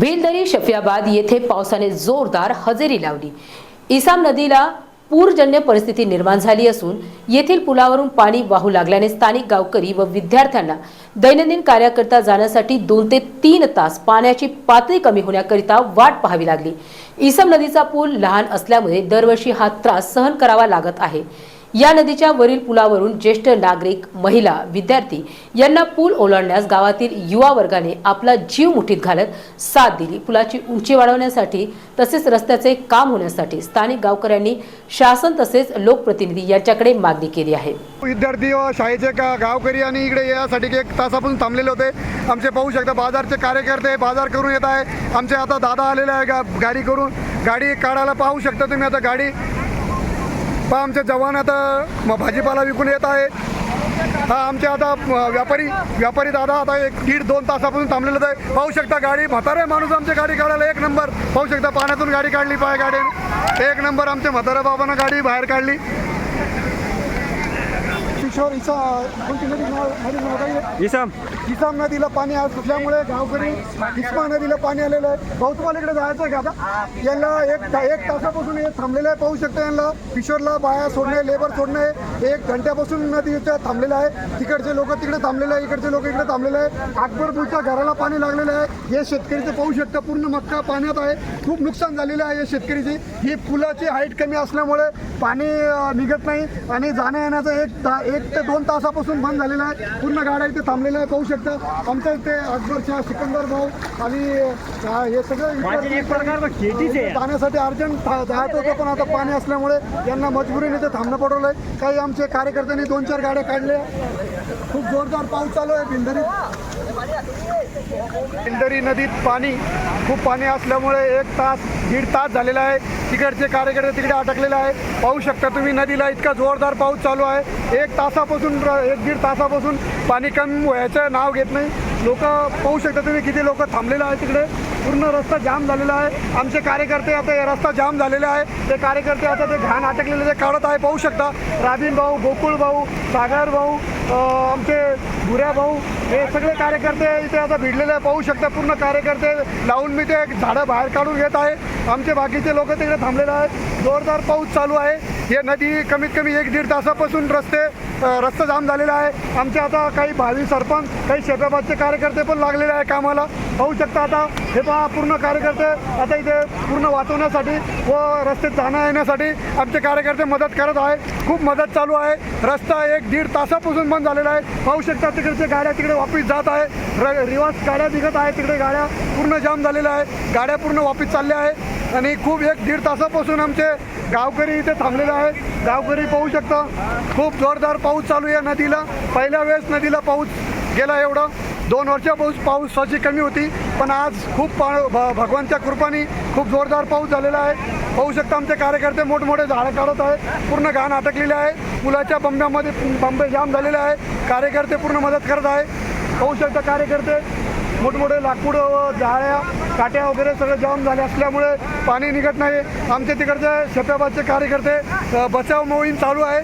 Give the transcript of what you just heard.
भिलदरी शफियाबाद येथे पावसाने जोरदार हजेरी लावली. इसाम नदीला पूरजन्य परिस्थिती निर्माण झाली असून येथील पुलावरून पाणी वाहू लागल्याने स्थानिक गावकरी व विद्यार्थ्यांना दैनंदिन कार्याकरता जाण्यासाठी दोन ते तीन तास पाण्याची पातळी कमी होण्याकरिता वाट पाहावी लागली. इसम नदीचा पूल लहान असल्यामुळे दरवर्षी हा त्रास सहन करावा लागत आहे. या नदीच्या वरील पुलावरून ज्येष्ठ नागरिक महिला विद्यार्थी यांना पूल ओलांडण्यास गावातील युवा वर्गाने आपला जीव मुठीत घालत साथ दिली. पुलाची उंची वाढवण्यासाठी तसेच रस्त्याचे काम होण्यासाठी स्थानिक गावकऱ्यांनी शासन तसेच लोकप्रतिनिधी यांच्याकडे मागणी केली आहे. विद्यार्थी व शाळेचे का गावकरी आणि इकडे यासाठी एक तासापासून थांबलेले होते. आमचे पाहू शकता बाजारचे कार्यकर्ते बाजार करून येत आहे. आमचे आता दादा आलेले आहे गा गाडी करून. गाडी काढायला पाहू शकता तुम्ही आता गाडी. पहा आमचे जवान आता भाजीपाला विकून येत आहे हा आमचे आता व्यापारी व्यापारी दादा आता एक दीड दोन तासापासून थांबलेलं आहे पाहू शकता गाडी म्हातारे माणूस आमची गाडी काढायला एक नंबर पाहू शकता पाण्यातून गाडी काढली पाय गाडी एक नंबर आमच्या म्हातारा बाबांना गाडी बाहेर काढली किशोर इसा इसाम इसाम नदीला पाणी असल्यामुळे सुटल्यामुळे गावकरी किस्मा नदीला पाणी आलेलं आहे. भाऊ तुम्हाला इकडे जायचं आहे का आता? यांना एक ता- एक तासापासून हे थांबलेलं आहे. पाहू शकता यांना किशोरला बाया सोडणे लेबर सोडणे एक घंट्यापासून नदी थांबलेलं आहे. तिकडचे लोक तिकडे थांबलेले आहे. इकडचे लोक इकडे थांबलेले आहे. अकबरपूरच्या घराला पाणी लागलेलं आहे. हे शेतकरीचं पाहू शकता पूर्ण मक्का पाण्यात आहे. खूप नुकसान झालेलं आहे या शेतकरीची. ही पुलाची हाईट कमी असल्यामुळे पाणी निघत नाही आणि जाण्या येण्याचं एक ता- एक ते दोन तासापासून बंद झालेलं आहे. पूर्ण गाड्या इथे थांबलेल्या आहे. पाहू शकता आमच्या इथे अकबरच्या सिकंदर भाऊ आणि हे सगळे जाण्यासाठी अर्जंट जायचं होतं पण आता पाणी असल्यामुळे यांना मजबुरीने इथे थांबणं पडवलं आहे काही आमचे कार्यकर्त्यांनी दोन चार गाड्या काढल्या. खूप जोरदार पाऊस चालू आहे भिंडरीत इंदरी नदीत पाणी खूप पाणी असल्यामुळे एक तास दीड तास झालेला आहे. तिकडचे कार्यकर्ते तिकडे अटकलेले आहे पाहू शकता तुम्ही नदीला इतका जोरदार पाऊस चालू आहे. एक तासापासून एक दीड तासापासून पाणी कमी व्हायचं नाव घेत नाही. लोक पाहू शकता तुम्ही किती लोक थांबलेले आहे तिकडे. पूर्ण रस्ता जाम झालेला आहे. आमचे कार्यकर्ते आता हे रस्ता जाम झालेला आहे. ते कार्यकर्ते आता ते घाण अटकलेले ते काढत आहे पाहू शकता. राबीन भाऊ गोकुळ भाऊ सागर भाऊ आमचे भुऱ्या भाऊ हे सगळे कार्यकर्ते इथे आता भिडलेले आहे पाहू शकता पूर्ण कार्यकर्ते लावून मी ते झाडं बाहेर काढून घेत आहे. आमचे बाकीचे लोक तिकडे थांबलेले आहेत. जोरदार पाऊस चालू आहे. हे नदी कमीत कमी एक दीड तासापासून रस्ते रस्ता जाम झालेला आहे. आमचे आता काही भावी सरपंच काही शेताबादचे कार्यकर्ते पण लागलेले आहे कामाला. पाहू शकता आता हे पहा पूर्ण कार्यकर्ते आता इथे पूर्ण वाचवण्यासाठी व रस्ते जाण्या येण्यासाठी आमचे कार्यकर्ते मदत करत आहे खूप मदत चालू आहे. रस्ता एक दीड तासापासून बंद झालेला आहे. पाहू शकता तिकडचे गाड्या तिकडे वापिस जात आहे र रिवाज गाड्या निघत आहे तिकडे गाड्या पूर्ण जाम झालेल्या आहे गाड्या पूर्ण वापस चालल्या आहे आणि खूप एक दीड तासापासून आमचे गावकरी इथे थांबलेले आहे गावकरी पाहू शकता खूप जोरदार पाऊस चालू आहे नदीला. पहिल्या वेळेस नदीला पाऊस गेला एवढा. दोन वर्षापाऊस पाऊसाची कमी होती पण आज खूप पा भ- भगवानच्या कृपाने खूप जोरदार पाऊस झालेला आहे. पाहू शकता आमचे कार्यकर्ते मोठमोठे झाडं काढत आहेत पूर्ण घाण अटकलेले आहे. पुलाच्या बंब्यामध्ये बंबे जाम झालेले आहे कार्यकर्ते पूर्ण मदत करत आहे पाहू शकता कार्यकर्ते मोठमोठे लाकूड व जाळ्या काट्या वगैरे सगळं जाम झाले असल्यामुळे पाणी निघत नाही. आमचे तिकडचे शेपाबादचे कार्यकर्ते बचाव मोहीम चालू आहे.